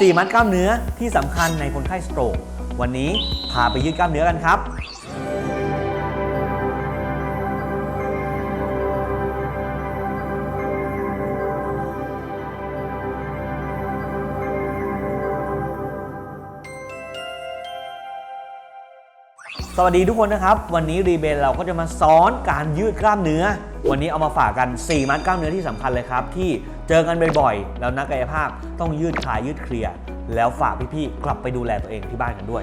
4 มัดกล้ามเนื้อที่สำคัญในคนไข้สโตรก วันนี้พาไปยืดกล้ามเนื้อกันครับ สวัสดีทุกคนนะครับ วันนี้รีเบนเราก็จะมาสอนการยืดกล้ามเนื้อ วันนี้เอามาฝากกัน 4 มัดกล้ามเนื้อที่สำคัญเลยครับ ที่เจอกันบ่อยๆ แล้วนักกายภาพต้องยืดคลายยืดเคลียร์แล้วฝากพี่ๆกลับไปดูแลตัวเองที่บ้านกันด้วย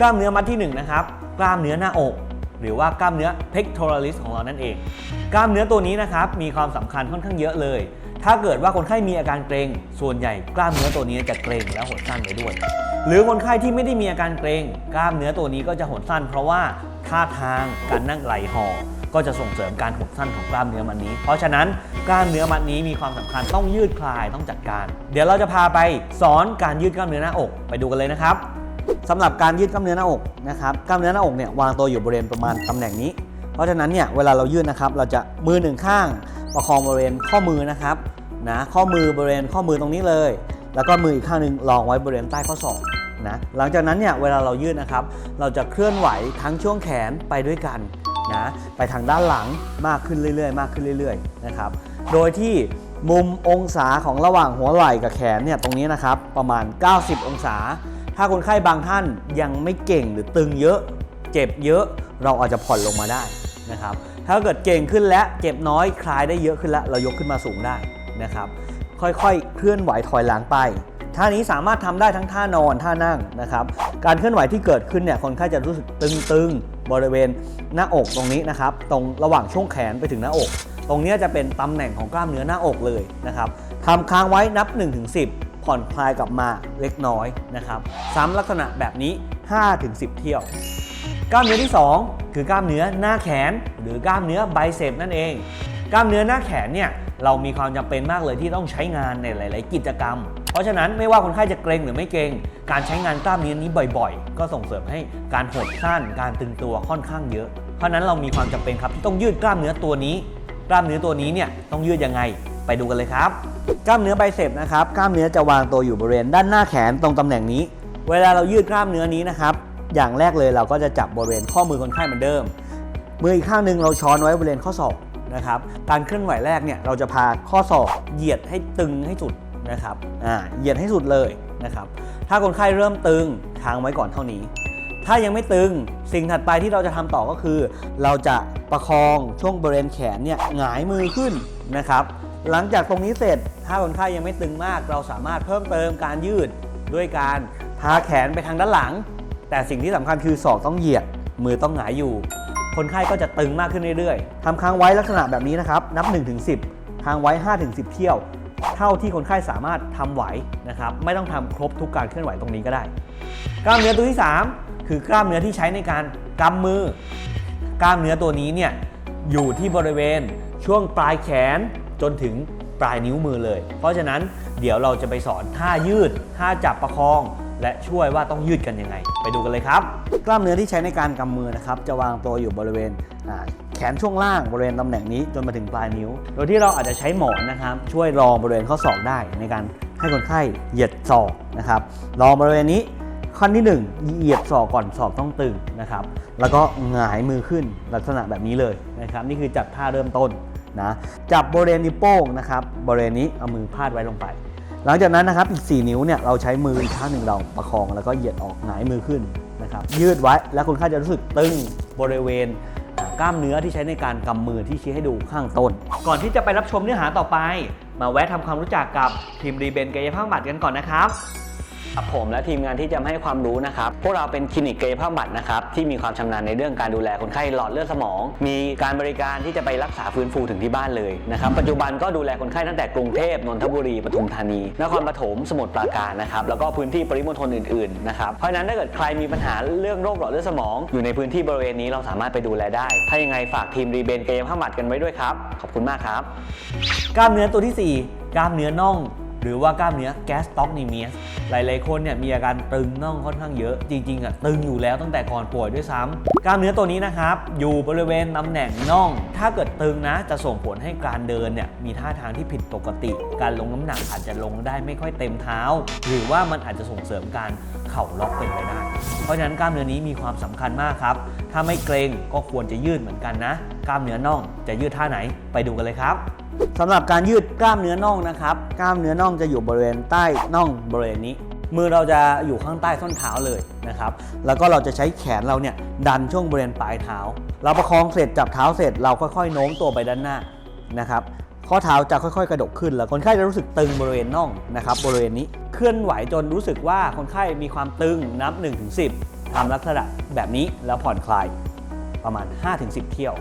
กล้ามเนื้อมัดที่1นะครับ กล้ามเนื้อหน้าอก หรือว่ากล้ามเนื้อ pectoralis ของเรานั่นเอง กล้ามเนื้อตัวนี้นะครับมีความสำคัญค่อนข้างเยอะเลย ถ้าเกิดว่าคนไข้มีอาการเกร็งส่วนใหญ่กล้ามเนื้อตัวนี้จะเกร็งและหดสั้นไปด้วย หรือคนไข้ที่ไม่ได้มีอาการเกร็งกล้ามเนื้อตัวนี้ก็จะหดสั้น เพราะว่าท่าทางการนั่งไหลห่อก็จะส่งเสริมการหดสั้นของกล้ามเนื้อมันนี้ เพราะฉะนั้นกล้ามเนื้อมันนี้มีความสำคัญต้องยืดคลายต้องจัดการ เดี๋ยวเราจะพาไปสอนการยืดกล้ามเนื้อหน้าอกไปดูกันเลยนะครับสำหรับการยืดกล้ามเนื้อหน้าอกนะครับกล้ามเนื้อหน้าอกเนี่ยวางตัวอยู่บริเวณประมาณตำแหน่งนี้ เพราะฉะนั้นเนี่ยเวลาเรายืดนะครับเราจะมือหนึ่งข้าง ประคองบริเวณข้อมือนะครับนะข้อมือบริเวณข้อมือตรงนี้เลย แล้วก็มืออีกข้างหนึ่งรองไว้บริเวณใต้ข้อศอกนะหลังจากนั้นเนี่ยเวลาเรายืดนะครับ เราจะเคลื่อนไหวทั้งช่วงแขนไปด้วยกันนะไปทางด้านหลังมากขึ้นเรื่อยๆ มากขึ้นเรื่อยๆนะครับโดยที่มุมองศาของระหว่างหัวไหล่กับแขนเนี่ยตรงนี้นะครับประมาณ 90 องศา ถ้าคนไข้บางท่านยังไม่เก่งหรือตึงเยอะ เจ็บเยอะเราอาจจะผ่อนลงมาได้นะครับ ถ้าเกิดเก่งขึ้นและเจ็บน้อยคลายได้เยอะขึ้นแล้วเรายกขึ้นมาสูงได้นะครับ ค่อยๆ เคลื่อนไหวถอยหลังไป ท่านี้สามารถทำได้ทั้งท่านอนท่านั่งนะครับ การเคลื่อนไหวที่เกิดขึ้นเนี่ยคนไข้จะรู้สึกตึงๆบริเวณหน้าอกตรงนี้นะครับ ตรงระหว่างช่วงแขนไปถึงหน้าอก ตรงนี้จะเป็นตำแหน่งของกล้ามเนื้อหน้าอกเลยนะครับทำค้างไว้นับ 1-10 ผ่อนคลายกลับมาเล็กน้อยนะครับ ซ้ำลักษณะแบบนี้ 5-10 เที่ยว กล้ามเนื้อที่ 2 คือกล้ามเนื้อหน้าแขน หรือกล้ามเนื้อไบเซปนั่นเอง กล้ามเนื้อหน้าแขนเนี่ยเรามีความจำเป็นมากเลยที่ต้องใช้งานในหลาย ๆ กิจกรรม เพราะฉะนั้นไม่ว่าคนไข้จะเกรงหรือไม่เกรงการใช้งานกล้ามเนื้อนี้บ่อย ๆ ก็ส่งเสริมให้การหดสั้นการตึงตัวค่อนข้างเยอะ เพราะฉะนั้นเรามีความจำเป็นครับที่ต้องยืดกล้ามเนื้อตัวนี้ กล้ามเนื้อตัวนี้เนี่ยต้องยืดยังไงไปดูกันเลยครับ กล้ามเนื้อไบเซปนะครับกล้ามเนื้อจะวางตัวอยู่บริเวณด้านหน้าแขนตรงตำแหน่งนี้ เวลาเรายืดกล้ามเนื้อนี้นะครับ อย่างแรกเลยเราก็จะจับบริเวณข้อมือคนไข้เหมือนเดิม มืออีกข้างหนึ่งเราช้อนไว้บริเวณข้อศอกนะครับ การเคลื่อนไหวแรกเนี่ยเราจะพาข้อศอกเหยียดให้ตึงให้สุดนะครับ อ่า เหยียดให้สุดเลยนะครับ ถ้าคนไข้เริ่มตึงค้างไว้ก่อนเท่านี้ ถ้ายังไม่ตึงสิ่งถัดไปที่เราจะทำต่อก็คือ เราจะประคองช่วงบริเวณแขนเนี่ยหงายมือขึ้นนะครับ หลังจากตรงนี้เสร็จ ถ้าคนไข้ยังไม่ตึงมาก เราสามารถเพิ่มเติมการยืดด้วยการพาแขนไปทางด้านหลัง แต่สิ่งที่สำคัญคือศอกต้องเหยียด มือต้องหงายอยู่ คนไข้ก็จะตึงมากขึ้นเรื่อยๆทำค้างไว้ลักษณะแบบนี้นะครับ นับ 1-10 ค้างไว้ 5-10 เที่ยว เท่าที่คนไข้สามารถทำไหวนะครับ ไม่ต้องทำครบทุกการเคลื่อนไหวตรงนี้ก็ได้ กล้ามเนื้อตัวที่ 3 คือกล้ามเนื้อที่ใช้ในการกำมือ กล้ามเนื้อตัวนี้เนี่ยอยู่ที่บริเวณช่วงปลายแขนจนถึงปลายนิ้วมือเลย เพราะฉะนั้นเดี๋ยวเราจะไปสอนท่ายืดท่าจับประคอง และช่วยว่าต้องยืดกันยังไง ไปดูกันเลยครับ กล้ามเนื้อที่ใช้ในการกำมือนะครับจะวางตัวอยู่บริเวณแขนช่วงล่างบริเวณตำแหน่งนี้จนมาถึงปลายนิ้ว โดยที่เราอาจจะใช้หมอนนะครับช่วยรองบริเวณข้อศอกได้ในการให้คนไข้เหยียดศอกนะครับรองบริเวณนี้ขั้นที่1เหยียดศอกก่อนศอกต้องตึงนะครับแล้วก็หงายมือขึ้นลักษณะแบบนี้เลยนะครับนี่คือจับท่าเริ่มต้นนะจับบริเวณนิ้วโป้งนะครับบริเวณนี้เอามือพาดไว้ลงไป หลังจากนั้นนะครับอีก 4 นิ้วเนี่ยเราใช้มืออีกข้างหนึ่งเราประคองแล้วก็เหยียดออกหงายมือขึ้นนะครับยืดไว้แล้วคุณค่าจะรู้สึกตึงบริเวณกล้ามเนื้อที่ใช้ในการกำมือที่ชี้ให้ดูข้างต้น ก่อนที่จะไปรับชมเนื้อหาต่อไป มาแวะทำความรู้จักกับทีมรีเบนกายภาพบำบัดกันก่อนนะครับ ครับผมและทีมงานที่จะให้ความรู้นะครับ พวกเราเป็นคลินิกกายภาพบำบัดนะครับที่มีความชำนาญในเรื่องการดูแลคนไข้หลอดเลือดสมอง มีการบริการที่จะไปรักษาฟื้นฟูถึงที่บ้านเลยนะครับ ปัจจุบันก็ดูแลคนไข้ตั้งแต่กรุงเทพนนทบุรีปทุมธานี นครปฐมสมุทรปราการนะครับแล้วก็พื้นที่ปริมณฑลอื่นๆนะครับเพราะฉะนั้นถ้าเกิดใครมีปัญหาเรื่องโรคหลอดเลือดสมอง อยู่ในพื้นที่บริเวณนี้เราสามารถไปดูแลได้ ถ้ายังไงฝากทีมรีเบนกายภาพบำบัดกันไว้ด้วยครับขอบคุณมากครับ กล้ามเนื้อตัวที่ 4 กล้ามเนื้อน่อง หรือว่ากล้ามเนื้อ gastrocnemius หลายๆคนเนี่ยมีอาการตึงน่องค่อนข้างเยอะจริงๆอะตึงอยู่แล้วตั้งแต่ก่อนป่วยด้วยซ้ำกล้ามเนื้อตัวนี้นะครับอยู่บริเวณตำแหน่งน่อง ถ้าเกิดตึงนะจะส่งผลให้การเดินเนี่ยมีท่าทางที่ผิดปกติ การลงน้ำหนักอาจจะลงได้ไม่ค่อยเต็มเท้า หรือว่ามันอาจจะส่งเสริมการเข่าล็อกเป็นไปได้ เพราะฉะนั้นกล้ามเนื้อนี้มีความสำคัญมากครับ ถ้าไม่เกรงก็ควรจะยืดเหมือนกันนะ กล้ามเนื้อน่องจะยืดท่าไหนไปดูกันเลยครับ สำหรับการยืดกล้ามเนื้อน่องนะครับ กล้ามเนื้อน่องจะอยู่บริเวณใต้น่องบริเวณนี้ มือเราจะอยู่ข้างใต้ส้นเท้าเลยนะครับ แล้วก็เราจะใช้แขนเราเนี่ยดันช่วงบริเวณปลายเท้า เราประคองเสร็จจับเท้าเสร็จเราค่อยๆโน้มตัวไปด้านหน้านะครับข้อเท้าจะค่อยๆ กระดกขึ้น แล้วคนไข้จะรู้สึกตึงบริเวณน่องนะครับบริเวณนี้เคลื่อนไหวจนรู้สึกว่าคนไข้มีความตึงนับ 1-10ทำลักษณะแบบนี้แล้วผ่อนคลายประมาณ 5-10 เที่ยว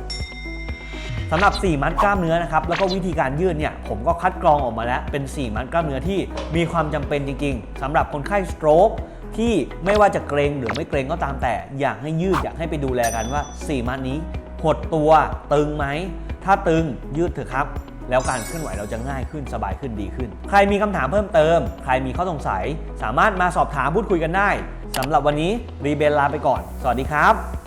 สำหรับ 4 มัดกล้ามเนื้อนะครับแล้วก็วิธีการยืดเนี่ยผมก็คัดกรองออกมาแล้วเป็น 4 มัดกล้ามเนื้อที่มีความจำเป็นจริง ๆสำหรับคนไข้สโตรกที่ไม่ว่าจะเกรงหรือไม่เกรงก็ตามแต่ อยากให้ยืดอยากให้ไปดูแลกันว่า 4 มัดนี้หดตัวตึงไหม ถ้าตึงยืดเถอะครับ แล้วการเคลื่อนไหวเราจะง่ายขึ้นสบายขึ้นดีขึ้น ใครมีคำถามเพิ่มเติม ใครมีข้อสงสัย สามารถมาสอบถามพูดคุยกันได้สำหรับวันนี้รีเบนลาไปก่อน สวัสดีครับ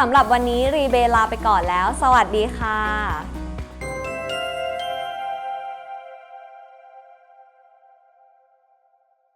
สำหรับวันนี้รีเบลลาไปก่อนแล้ว สวัสดีค่ะ